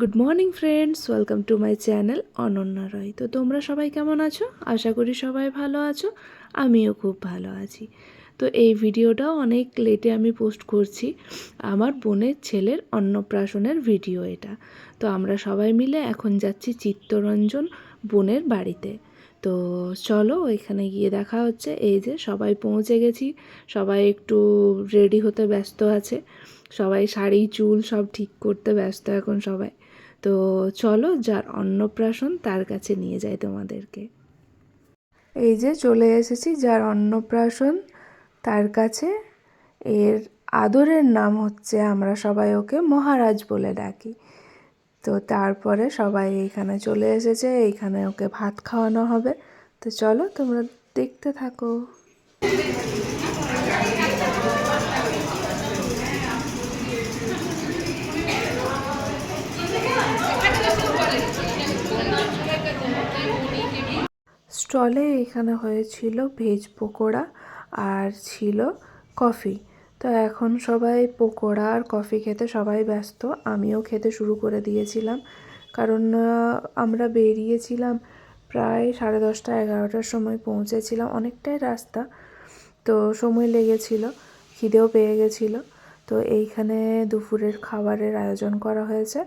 Good morning friends welcome to my channel Ananya Roy তো তোমরা সবাই কেমন আছো? আশা করি সবাই ভালো আছো। আমিও খুব ভালো আছি। তো এই ভিডিওটাও অনেক লেটে আমি পোস্ট করছি। আমার বোনের ছেলের অন্নপ্রাশনের ভিডিও এটা। তো আমরা সবাই মিলে এখন যাচ্ছি চিত্তরঞ্জন বোনের বাড়িতে। তো চলো, এখানে গিয়ে দেখা হচ্ছে। এই যে সবাই পৌঁছে গেছি। সবাই একটু রেডি হতে ব্যস্ত আছে। সবাই শাড়ি, চুল সব ঠিক করতে ব্যস্ত এখন সবাই। তো চলো যার অন্নপ্রাশন তার কাছে নিয়ে যাই তোমাদেরকে। এই যে চলে এসেছি যার অন্নপ্রাশন তার কাছে। এর আদরের নাম হচ্ছে আমরা সবাই ওকে মহারাজ বলে ডাকি। তো তারপরে সবাই এইখানে চলে এসেছে এইখানে ওকে ভাত খাওয়ানো হবে। তো চলো তোমরা দেখতে থাকো। স্টলে এখানে হয়েছিল ভেজ পকোড়া আর ছিল কফি। তো এখন সবাই পকোড়া আর কফি খেতে সবাই ব্যস্ত। আমিও খেতে শুরু করে দিয়েছিলাম। কারণ আমরা বেরিয়েছিলাম প্রায় সাড়ে দশটা, এগারোটার সময় পৌঁছেছিলাম। অনেকটাই রাস্তা। তো সময় লেগেছিল, খিদেও পেয়ে গেছিল। তো এইখানে দুপুরের খাবারের আয়োজন করা হয়েছে।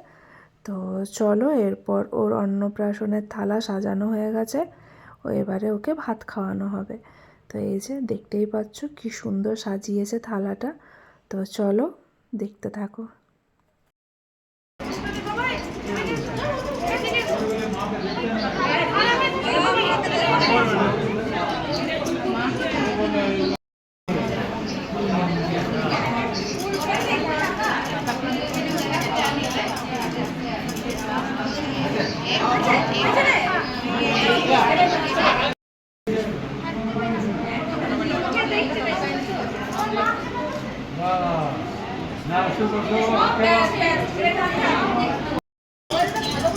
তো চলো, এরপর ওর অন্নপ্রাশনের থালা সাজানো হয়ে গেছে। ও এবারে ওকে ভাত খাওয়ানো হবে। তো এই যে দেখতেই পাচ্ছ কি সুন্দর সাজিয়েছে থালাটা। তো চলো দেখতে থাকো।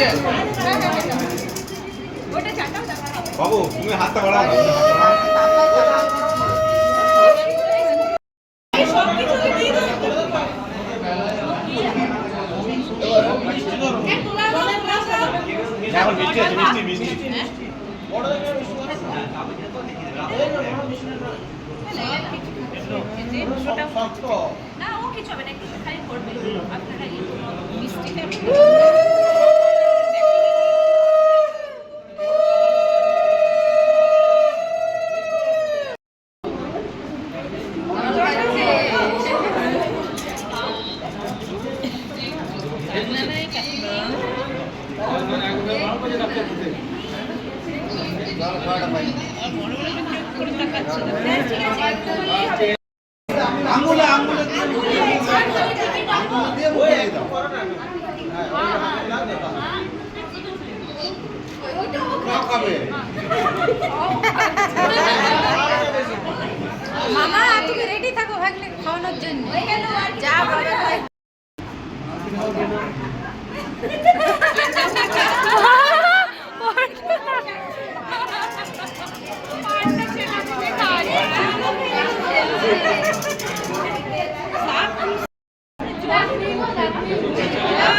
Yeah. বাবু তুমি হাতটা বাড়াও না ও কিছু হবে না একটু খালি করবে। আপনারা মিষ্টিটা মামা তুমি রেডি থাকো ভাগলে খাওয়ানোর জন্য। যা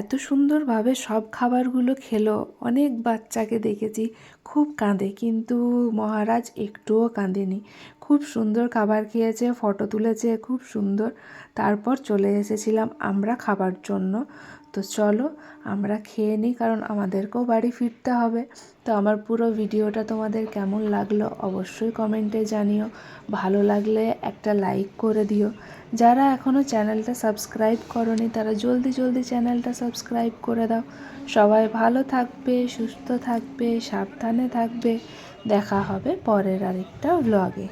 বই সুন্দরভাবে সব খাবারগুলো খেলো। অনেক বাচ্চাকে দেখেছি। খুব কাঁদে কিন্তু মহারাজ একটুও কাঁদেনি। খুব সুন্দর খাবার খেয়েছে, ফটো তুলেছে, খুব সুন্দর। তারপর চলে এসেছিলাম আমরা খাবার জন্য। তো চলো আমরা খেয়ে নিই, কারণ আমাদেরকেও বাড়ি ফিরতে হবে। তো আমার পুরো ভিডিওটা তোমাদের কেমন লাগল অবশ্যই কমেন্টে জানিও। ভালো লাগলে একটা লাইক করে দিও। যারা এখনও চ্যানেলটা সাবস্ক্রাইব করনি, তারা জলদি জলদি চ্যানেলটা সাবস্ক্রাইব করে দাও। সবাই ভালো থাকবে, সুস্থ থাকবে, সাবধানে থাকবে। দেখা হবে পরের আরেকটা ভ্লগে